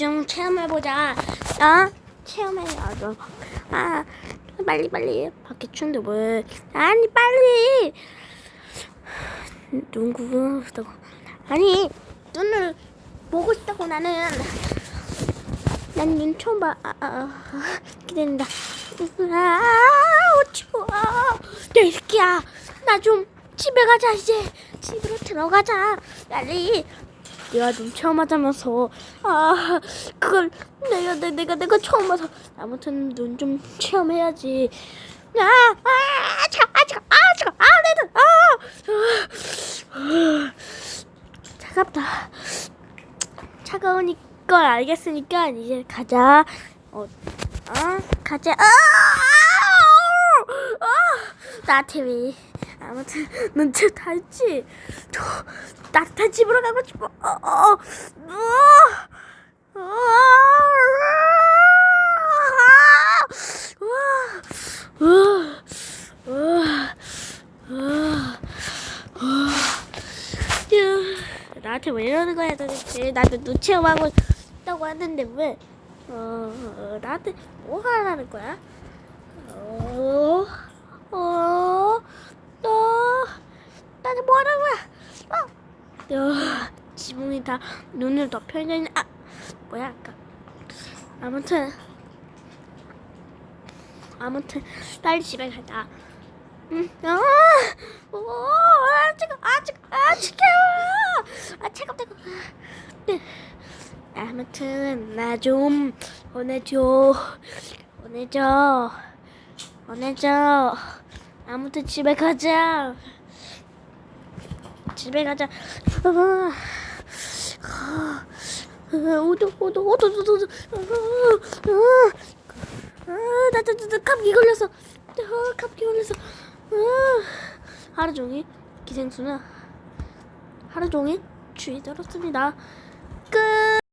좀 체험해보자. 어? 체험해야죠. 아, 빨리 빨리. 밖에 추운데 왜? 아니 빨리. 눈 구멍 싶다고. 아니 눈을 보고 싶다고 나는. 난 눈 처음 봐. 아, 아, 아, 기대된다. 아, 어찌고. 아, 내 새끼야. 나 좀 집에 가자 이제. 집으로 들어가자. 빨리. 내가 눈 처음 하자면서. 아 그걸 내가 내, 내가 내가 처음 봐서. 아무튼 눈 좀 체험해야지. 아아 차가 아아 아내눈아. 차갑다. 차가우니 걸 알겠으니까 이제 가자. 어, 어 가자. 아, 아, 나한테 왜 아무튼 눈치 달지? 저 따뜻한 집으로 가고 싶어. 어, 어, 어. 나한테 왜 이러는 거야 도대체? 나도 눈 체험하고 싶다고 하는데 왜? 어, 어, 나한테 뭐 하라는 거야 어, 어, 너 나한테 뭐 하라는 거야 어, 어, 지붕이 다 눈을 덮여 있는 아 뭐야 아까 아무튼 아무튼 빨리 집에 가자. 응, 아, 오, 아, 지금, 아, 지금, 아, 지겨워. 아, 차갑다. 네. 아무튼 나 좀 보내줘, 보내줘, 보내줘. 아무튼 집에 가자. 집에 가자. 오도 오도 오도 오도 오도. 아, 나, 나, 나, 나 감기 걸렸어. 아, 감기 걸렸어. 아, 하루 종일 기생수는 하루 종일 주의 들었습니다. 끝.